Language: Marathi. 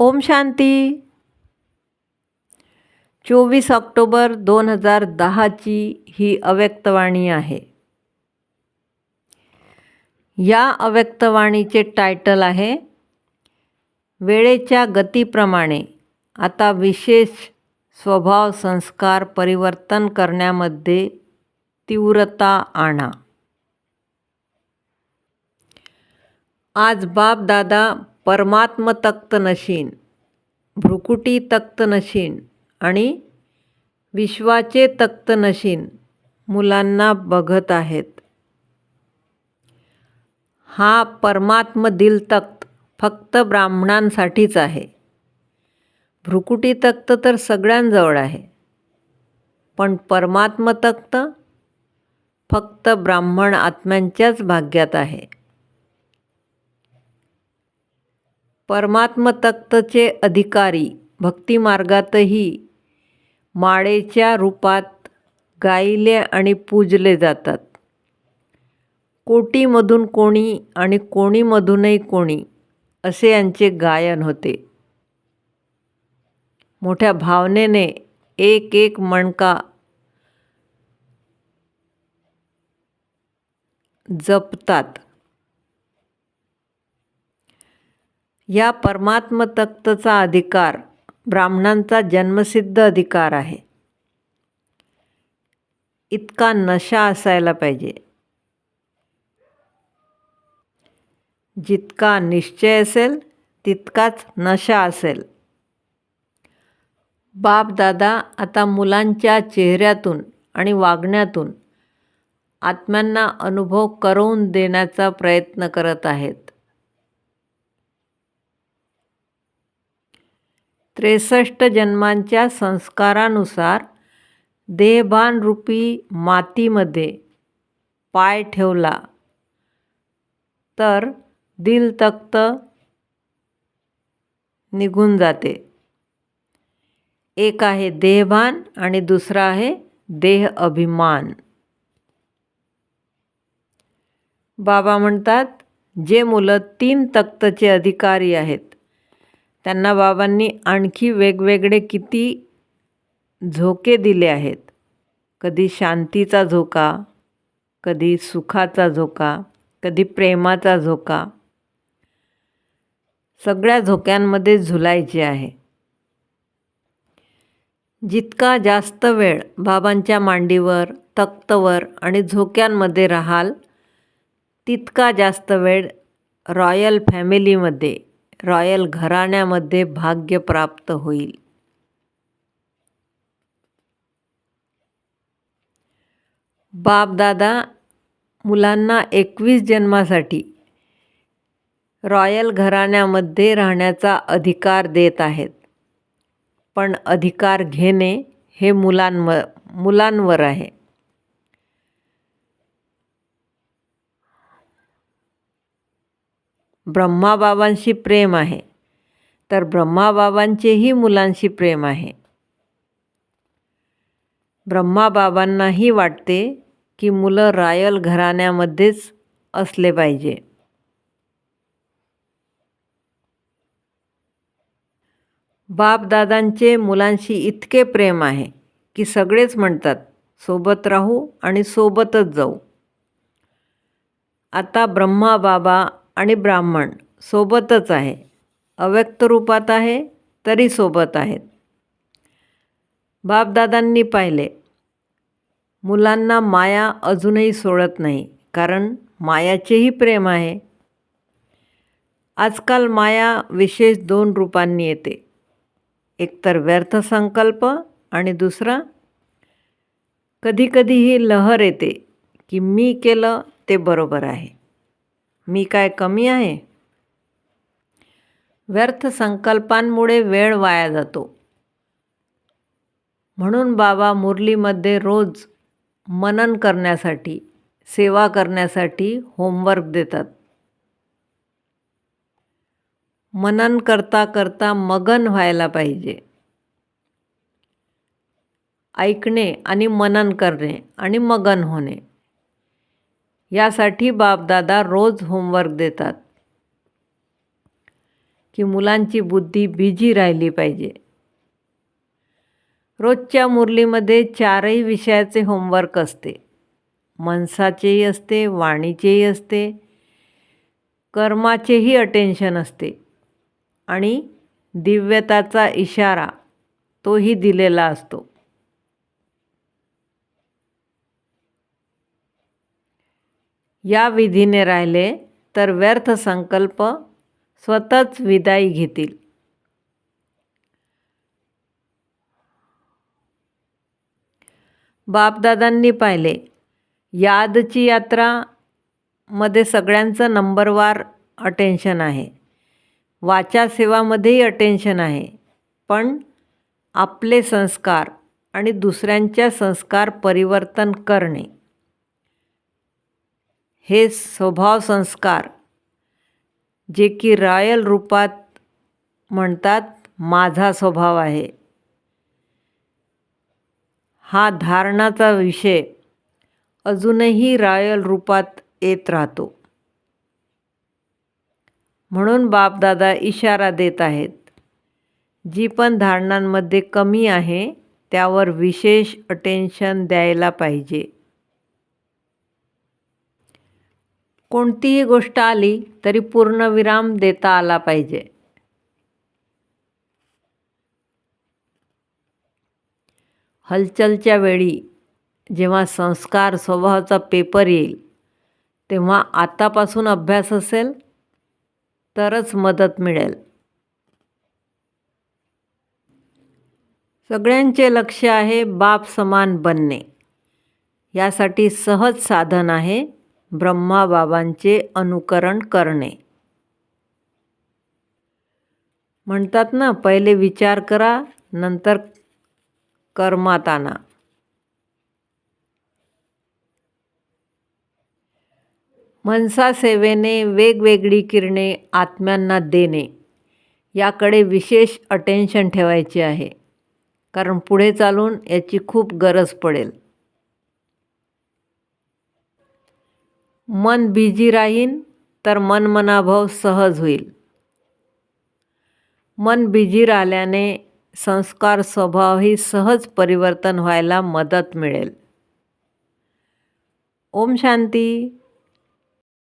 ओम शांती. चोवीस ऑक्टोबर दोन हजार दहाची ही अव्यक्तवाणी आहे. या अव्यक्तवाणीचे टायटल आहे वेळेच्या गतीप्रमाणे आता विशेष स्वभाव संस्कार परिवर्तन करण्यामध्ये तीव्रता आणा. आज बाप दादा परमात्म तक्त नशीन भ्रुकुटी तक्त नशीन आणि विश्वाचे तक्त नशीन मुलांना बघत आहेत. हा परमात्म दिल तक्त फक्त ब्राह्मणांसाठीच आहे. भ्रुकुटी तक्त तर सगळ्यांजवळ आहे. पण परमात्म तक्त फक्त ब्राह्मण आत्म्यांच्याच भाग्यात आहे. परमात्म अधिकारी भक्तिमार्गातही माळेच्या रूपात गायले आणि पूजले जातात. कोटीमधून कोणी आणि कोणीमधूनही कोणी असे यांचे गायन होते. मोठ्या भावनेने एक एक मणका जपतात. या परमात्म अधिकार ब्राह्मणांचा जन्मसिद्ध अधिकार आहे. इतका नशा असायला पाहिजे. जितका निश्चय असेल तितकाच नशा असेल. बाप दादा आता मुलांच्या चेहऱ्यातून आणि वागण्यातून आत्म्यांना अनुभव करवून देण्याचा प्रयत्न करत आहेत. त्रेसष्ट जन्मांच्या संस्कारानुसार देहभानरूपी मातीमध्ये पाय ठेवला. तर दिल तख्त निघून जाते. एक आहे देहभान आणि दुसरा आहे देह अभिमान. बाबा म्हणतात जे मुलं तीन तख्तचे अधिकारी आहेत त्यांना बाबांनी आणखी वेगवेगळे किती झोके दिले आहेत. कधी शांतीचा झोका कधी सुखाचा झोका कधी प्रेमाचा झोका. सगळ्या झोक्यांमध्ये झुलायचे आहे. जितका जास्त वेळ बाबांच्या मांडीवर तख्तवर आणि झोक्यांमध्ये राहाल तितका जास्त वेळ रॉयल फॅमिलीमध्ये रॉयल घराण्यामध्ये भाग्य प्राप्त होईल. बापदादा मुलांना एकवीस जन्मासाठी रॉयल घराण्यामध्ये राहण्याचा अधिकार देत आहेत. पण अधिकार घेणे हे मुलांव मुलांवर आहे. ब्रह्माबाबांशी प्रेम आहे. तर ब्रह्माबाबांचेही मुलांशी प्रेम आहे. ब्रह्माबाबांनाही वाटते की मुलं रायल घराण्यामध्येच असले पाहिजे. बापदादांचे मुलांशी इतके प्रेम आहे की सगळेच म्हणतात सोबत राहू आणि सोबतच जाऊ. आता ब्रह्माबाबा आणि ब्राह्मण सोबतच आहे. अव्यक्त रूपात आहे तरी सोबत आहेत. बापदादांनी पाहिले मुलांना माया अजूनही सोडत नाही कारण मायाचेही प्रेम आहे. आजकाल माया विशेष दोन रूपांनी येते. एकतर व्यर्थ संकल्प आणि दुसरा कधीकधी ही लहर येते की मी केलं ते बरोबर आहे. मी काय कमी आहे? व्यर्थ संकल्पांमुळे वेळ वाया जातो. म्हणून बाबा मुरलीमध्ये रोज मनन करण्यासाठी सेवा करण्यासाठी होमवर्क देतात. मनन करता करता मगन व्हायला पाहिजे. ऐकणे आणि मनन करणे आणि मगन होणे. यासाठी बापदादा रोज होमवर्क देतात. की मुलांची बुद्धी बिजी राहिली पाहिजे. रोजच्या मुरलीमध्ये चारही विषयाचे होमवर्क असते. मनसाचेही असते वाणीचेही असते कर्माचेही अटेन्शन असते. आणि दिव्यताचा इशारा तोही दिलेला असतो. या विधीने राहिले तर व्यर्थ संकल्प स्वतःच विदाई घेतील. बापदादांनी पाहिले यादची यात्रा मध्ये सगळ्यांचं नंबरवार अटेन्शन आहे. वाचा सेवामध्येही अटेन्शन आहे. पण आपले संस्कार आणि दुसऱ्यांच्या संस्कार परिवर्तन करणे हे स्वभाव संस्कार जे की रॉयल रूपात म्हणतात माझा स्वभाव आहे. हा धारणाचा विषय अजूनही रॉयल रूपात येत राहतो. म्हणून बापदादा इशारा देत आहेत जी पण धारणांमध्ये कमी आहे त्यावर विशेष अटेन्शन द्यायला पाहिजे. कोणतीही गोष्ट आली तरी पूर्णविराम देता आला पाहिजे. हलचलच्या वेळी जेव्हा संस्कार स्वभावाचा पेपर येईल तेव्हा आतापासून अभ्यास असेल तरच मदत मिळेल. सगळ्यांचे लक्ष आहे बाप समान बनणे. यासाठी सहज साधन आहे. ब्रह्माबाबांचे अनुकरण करणे. म्हणतात ना पहिले विचार करा नंतर कर्मात आणा मनसा सेवेने वेगवेगळी किरणे आत्म्यांना देणे याकडे विशेष अटेन्शन ठेवायचे आहे. कारण पुढे चालून याची खूप गरज पडेल. मन बिजी राहीन तर मनमनाभाव सहज होईल. मन बिजी राहिल्याने संस्कार स्वभावही सहज परिवर्तन व्हायला मदत मिळेल. ओम शांती.